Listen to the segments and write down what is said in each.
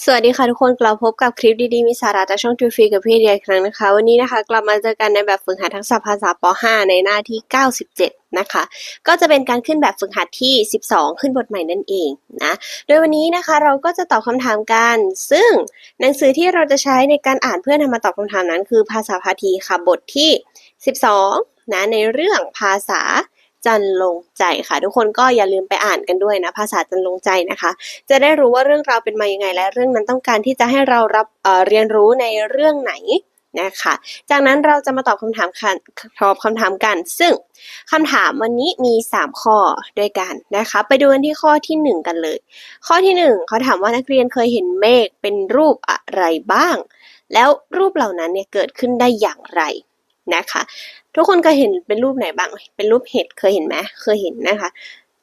สวัสดีค่ะทุกคนกลับพบกับคลิปดีๆ มีสาระจากช่องทูฟีกับพี่เดียอีกครั้งนะคะ วันนี้นะคะ กลับมาเจอกันในแบบฝึกหัดทักษะภาษาป .5 ในหน้าที่ 97 นะคะ ก็จะเป็นการขึ้นแบบฝึกหัดที่ 12 ขึ้นบทใหม่นั่นเองนะโดยวันนี้นะคะเราก็จะตอบคำถามกัน ซึ่งหนังสือที่เราจะใช้ในการอ่านเพื่อนำมาตอบคำถามนั้น คือภาษาพาทีค่ะบทที่ 12นะในเรื่องภาษา จันลงใจค่ะ ทุกคนก็อย่าลืมไปอ่านกันด้วยนะ ภาษาจันลงใจนะคะ จะได้รู้ว่าเรื่องราวเป็นมายังไง และเรื่องนั้นต้องการที่จะให้เรารับเเรียนรู้ในเรื่องไหนนะคะ จากนั้นเราจะมาตอบคำถามกันตอบคำถามกัน ซึ่งคำถามวันนี้มี 3 ข้อด้วยกันนะคะ ไปดูกันที่ข้อทีหนึ่1 กันเลย ข้อที่ 1 เขาถามว่านักเรียนเคยเห็นเมฆเป็นรูปอะไรบ้าง แล้วรูปเหล่านั้นเนี่ยเกิดขึ้นได้อย่างไร นะคะ ทุกคนเคยเห็นเป็นรูปไหนบ้าง เป็นรูปเห็ดเคยเห็นไหมเคยเห็นนะคะ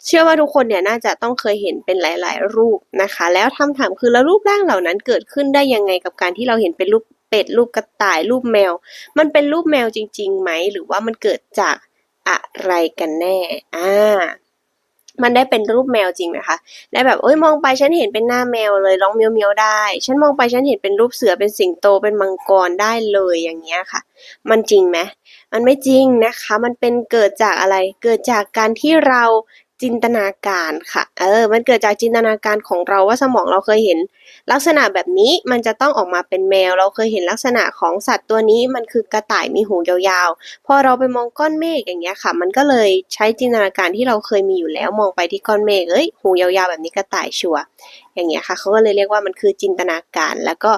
เชื่อว่าทุกคนเนี่ยน่าจะต้องเคยเห็นเป็นหลาย ๆ รูปนะคะ แล้วคำถามคือแล้วรูปร่างเหล่านั้นเกิดขึ้นได้ยังไงกับการที่เราเห็นเป็นรูปเป็ดรูปกระต่ายรูปแมว มันเป็นรูปแมวจริงๆไหมหรือว่ามันเกิดจากอะไรกันแน่อ่า มันได้เป็นรูปแมวจริงไหมคะ ได้แบบเอ้ยมองไปฉันเห็นเป็นหน้าแมวเลยร้องเมียวเมียวได้ ฉันมองไปฉันเห็นเป็นรูปเสือเป็นสิงโตเป็นมังกรได้เลยอย่างเงี้ยค่ะ มันจริงไหมมันไม่จริงนะคะ มันเป็นเกิดจากอะไร เกิดจากการที่เรา จินตนาการค่ะ เออ มันเกิดจากจินตนาการของเราว่าสมองเราเคยเห็น ลักษณะแบบนี้มันจะต้องออกมาเป็นแมว เราเคยเห็นลักษณะของสัตว์ตัวนี้มันคือกระต่ายมีหูยาวๆ พอเราไปมองก้อนเมฆอย่างเงี้ยค่ะ มันก็เลยใช้จินตนาการที่เราเคยมีอยู่แล้วมองไปที่ก้อนเมฆ เอ้ย หูยาวๆแบบนี้กระต่ายชัวร์อย่างเงี้ยค่ะ เขาก็เลยเรียกว่ามันคือจินตนาการ แล้วก็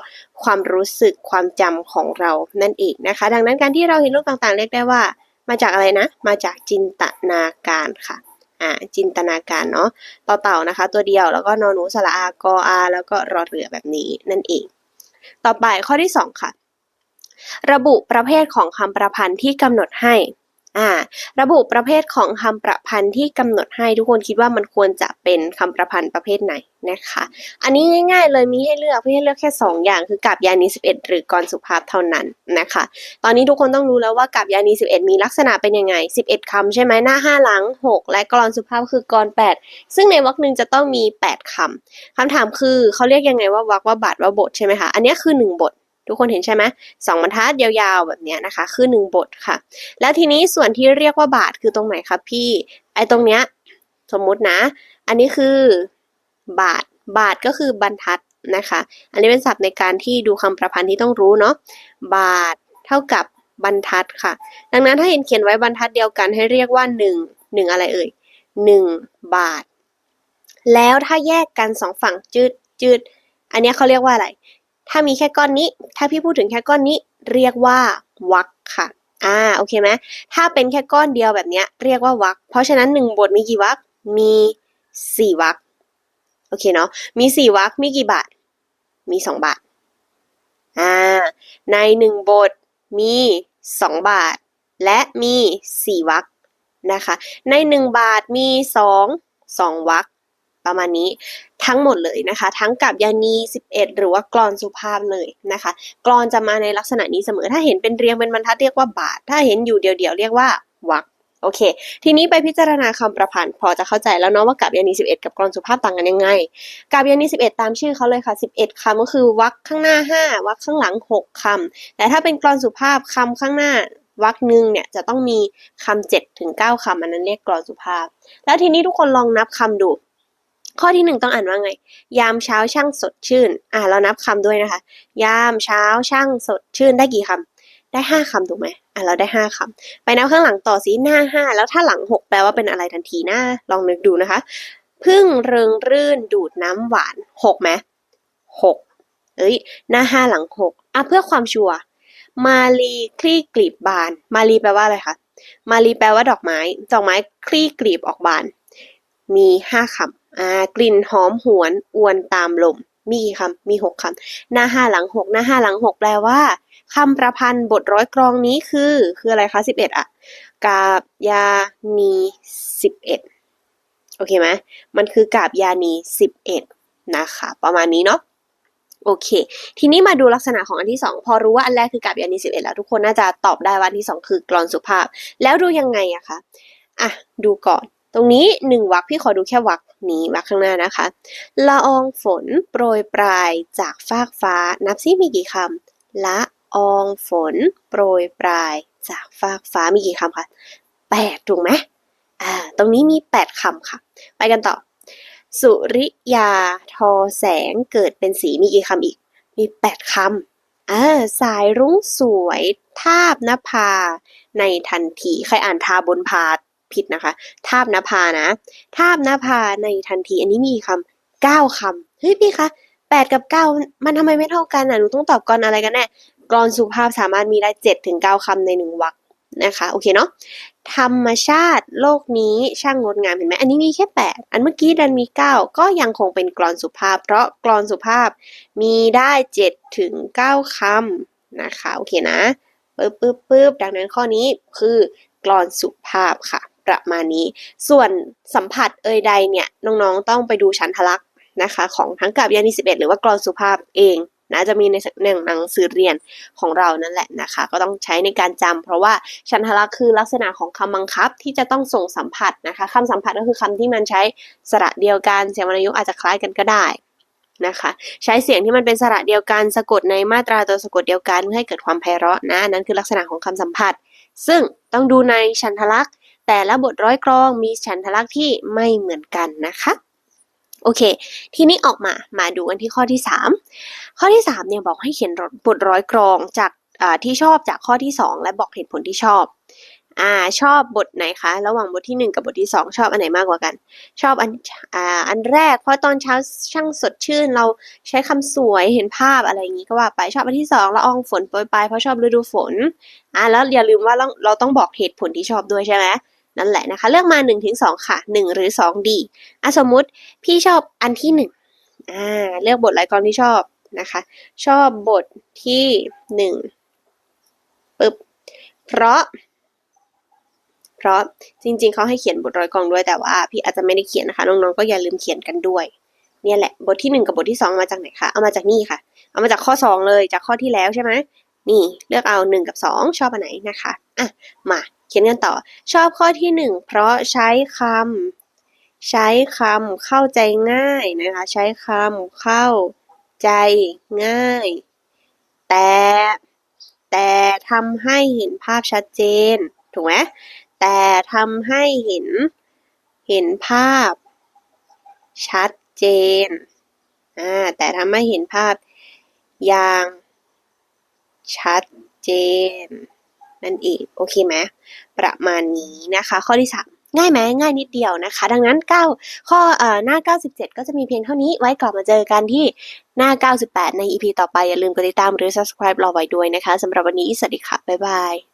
ความรู้สึกความจำของเรานั่นเองนะคะ ดังนั้นการที่เราเห็นรูปต่างๆ เรียกได้ว่า มาจากอะไรนะ มาจากจินตนาการค่ะ อ่าจินตนาการเนาะต่อเต่านะคะ ตัวเดียวแล้วก็นอนหนูสระอากออาแล้วก็รอเรือแบบนี้นั่นเอง ต่อไปข้อที่สองค่ะ ระบุประเภทของคำประพันธ์ที่กำหนดให้ อ่าระบุประเภทของคำประพันธ์ที่กำหนดให้ทุกคนคิดว่ามันควรจะเป็นคำประพันธ์ประเภทไหนนะคะ อันนี้ง่ายๆเลยมีให้เลือกมีให้เลือกแค่ 2 อย่าง คือกับยานี11 หรือกรสุภาพเท่านั้นนะคะ ตอนนี้ทุกคนต้องรู้แล้วว่ากับยานี11 มีลักษณะเป็นยังไง 11คำใช่ไหมหน้า 5 หลัง 6 และกรสุภาพคือกร 8 ซึ่งในวรรคหนึ่งจะต้องมี 8คำคำถามคือเขาเรียกยังไงว่าวรรคว่าบาทว่าบทใช่ไหมคะอันนี้คือ 1 บท ทุกคนเห็นใช่ไหมสองบรรทัดยาวๆแบบเนี้ยนะคะ คือ 1 บทค่ะ แล้วทีนี้ส่วนที่เรียกว่าบาทคือตรงไหนคะพี่ ไอ้ตรงเนี้ยสมมุตินะ อันนี้คือบาท บาทก็คือบรรทัดนะคะ อันนี้เป็นศัพท์ในการที่ดูคำประพันธ์ที่ต้องรู้เนาะ บาทเท่ากับบรรทัดค่ะ ดังนั้นถ้าเห็นเขียนไว้บรรทัดเดียวกันให้เรียกว่าหนึ่งหนึ่งอะไรเอ่ยหนึ่งบาท แล้วถ้าแยกกันสองฝั่งจืดจืดอันเนี้ยเขาเรียกว่าอะไร ถ้ามีแค่ก้อนนี้ ถ้าพี่พูดถึงแค่ก้อนนี้ เรียกว่าวักค่ะ อ่า โอเคไหมถ้าเป็นแค่ก้อนเดียวแบบนี้เรียกว่าวักเพราะฉะนั้นหนึ่งบทมีกี่วักมีสี่วักโอเคเนาะ มีสี่วักมีกี่บาท มีสองบาท อ่า ในหนึ่งบทมีสองบาท และมีสี่วักนะคะ ในหนึ่งบาทมีสองสองวัก ประมาณนี้ทั้งหมดเลยนะคะ ทั้งกับยานี 11 หรือว่ากรอนสุภาพเลยนะคะกรอนจะมาในลักษณะนี้เสมอ ถ้าเห็นเป็นเรียงเป็นบรรทัดเรียกว่าบาท ถ้าเห็นอยู่เดี่ยวๆเรียกว่าวักโอเค ทีนี้ไปพิจารณาคำประพันธ์พอจะเข้าใจแล้วเนาะว่ากับยานี 11 กับกรอนสุภาพต่างกันยังไงกับยานี 11 ตามชื่อเขาเลยค่ะ 11คำก็คือวรรคข้างหน้า 5วรรคข้างหลัง 6คำแต่ถ้าเป็นกรอนสุภาพคำข้างหน้าวรรคหนึ่งเนี่ยจะต้องมีคำ7ถึง9คำอันนั้นเรียกกรอนสุภาพ แล้วทีนี้ทุกคนลองนับคำดู ข้อที่หนึ่งต้องอ่านว่าไง ยามเช้าช่างสดชื่น อ่าเรานับคำด้วยนะคะ ยามเช้าช่างสดชื่นได้กี่คำได้ห้าคำถูกไหมอะเราได้ห้าคำไปนับข้างหลังต่อสิหน้าห้าแล้วถ้าหลังหกแปลว่าเป็นอะไรทันทีนะลองนึกดูนะคะพึ่งเริงรื่นดูดน้ำหวานหกไหมหกเอ้ยหน้าห้าหลังหกอะเพื่อความชัวร์มาลีคลี่กลีบบาน มาลีแปลว่าอะไรคะมาลีแปลว่าดอกไม้ ดอกไม้คลี่กลีบออกบาน มีห้าคำอ่ากลิ่นหอมหวนอวนตามลม มีกี่คำมีหกคำหน้าห้าหลังหกหน้าห้าหลังหกแปลว่าคำประพันธ์บทร้อยกรองนี้คือ คืออะไรคะสิบเอ็ดอะกาบยานีสิบเอ็ดโอเคไหมมันคือกาบยานีสิบเอ็ดนะคะ ประมาณนี้เนาะโอเค ทีนี้มาดูลักษณะของอันที่สองพอรู้ว่าอันแรกคือกาบยานีสิบเอ็ดแล้วทุกคนน่าจะตอบได้ว่าอันที่สองคือกรอนสุภาพ แล้วดูยังไงอะคะอะดูก่อน ตรงนี้หนึ่งวรรคพี่ขอดูแค่วรรคนี้มาข้างหน้านะคะ ละอองฝนโปรยปลายจากฟากฟ้า นับซิมีกี่คำละอองฝน โปรยปลายจากฟากฟ้ามีกี่คำคะแปดถูกไหมอ่าตรงนี้มีแปดคำค่ะ ไปกันต่อ สุริยาทอแสงเกิดเป็นสีมีกี่คำอีก มีแปดคำอ่าสายรุ้งสวย ทาบนภา ในทันที ใครอ่านทาบนพา ผิดนะคะทาบนภานะทาบนภาในทันที อันนี้มีคำเก้าคำเฮ้ยพี่คะแปดกับเก้ามันทำไมไม่เท่ากันอะหนูต้องตอบก่อนอะไรกันแน่กรอนสุภาพสามารถมีได้เจ็ดถึงเก้าคำในหนึ่งวรรคนะคะโอเคเนาะธรรมชาติโลกนี้ช่างงดงามเห็นไหมอันนี้มีแค่แปดอันเมื่อกี้ดันมีเก้าก็ยังคงเป็นกรอนสุภาพ เพราะกรอนสุภาพมีได้เจ็ดถึงเก้าคำนะคะโอเคนะปึ๊บปึ๊บปึ๊บดังนั้นข้อนี้คือกรอนสุภาพค่ะ ประมาณนี้ ส่วนสัมผัสเอ่ยใดเนี่ยน้องๆต้องไปดูชั้นทลักษณ์นะคะของทั้งกับยานี11 หรือว่ากรอนสุภาพเองนะจะมีในหนังหนังสือเรียนของเรานั่นแหละนะคะ ก็ต้องใช้ในการจำเพราะว่าชั้นทลักคือลักษณะของคำบังคับที่จะต้องส่งสัมผัสนะคะคำสัมผัสก็คือคำที่มันใช้สระเดียวกันเสียงวรรณยุกต์อาจจะคล้ายกันก็ได้นะคะ ใช้เสียงที่มันเป็นสระเดียวกันสะกดในมาตราตัวสะกดเดียวกันเพื่อให้เกิดความไพเราะนะนั่นคือลักษณะของคำสัมผัส ซึ่งต้องดูในฉันทลักษณ์ แต่ละบทร้อยกรองมีฉันทลักษณ์ที่ไม่เหมือนกันนะคะ โอเค ทีนี้ออกมามาดูกันที่ข้อที่ 3 ข้อที่3เนี่ยบอกให้เขียนบทร้อยกรองจากที่ชอบจากข้อที่ 2 และบอกเหตุผลที่ชอบอ่าชอบบทไหนคะ ระหว่างบทที่ 1 กับบทที่ 2 ชอบอันไหนมากกว่ากัน ชอบอันอ่าอันแรกเพราะตอนเช้าช่างสดชื่น เราใช้คำสวยเห็นภาพอะไรอย่างนี้ก็ว่าไปชอบอันที่สองละอองฝนโปรยปลายเพราะชอบฤดูฝนอ่าแล้วอย่าลืมว่าเราเราต้องบอกเหตุผลที่ชอบด้วยใช่ไหม นั่นแหละนะคะ เลือกมา1นถึงสค่ะ 1 หรือ 2 ดีอะสมมุติพี่ชอบอันที่1อ่าเลือกบทรายกรที่ชอบนะคะ ชอบบทที่ 1ปึ๊บเพราะ เพราะจริงๆเขาให้เขียนบทร้อยกรองด้วยแต่ว่า พี่อาจจะไม่ได้เขียนนะคะ น้องๆก็อย่าลืมเขียนกันด้วย เนี่ยแหละบทที่หนึ่งกับบทที่สองมาจากไหนคะ เอามาจากนี่ค่ะ เอามาจากข้อสองเลยจากข้อที่แล้วใช่ไหมนี่เลือกเอาหนึ่งกับสองชอบอันไหนนะคะอะมา เขียนกันต่อ ชอบข้อที่หนึ่งเพราะใช้คำใช้คำเข้าใจง่ายนะคะ ใช้คำเข้าใจง่าย แต่แต่ทำให้เห็นภาพชัดเจน ถูกไหมแต่ทำให้เห็นเห็นภาพ ชัดเจนอ่าแต่ทำให้เห็นภาพอย่างชัดเจน นั่นเอง โอเคไหมประมาณนี้นะคะ ข้อที่ 3ง่ายไหมง่ายนิดเดียวนะคะ ดังนั้น 9 ข้ออหน้า 97 ก็จะมีเพียงเท่านี้ไว้กลับมาเจอกันที่หน้า 98 ใน EP ต่อไป อย่าลืมกดติดตามหรือ subscribe รอไว้ด้วยนะคะสำหรับวันนี้ สวัสดีค่ะ บ๊ายบาย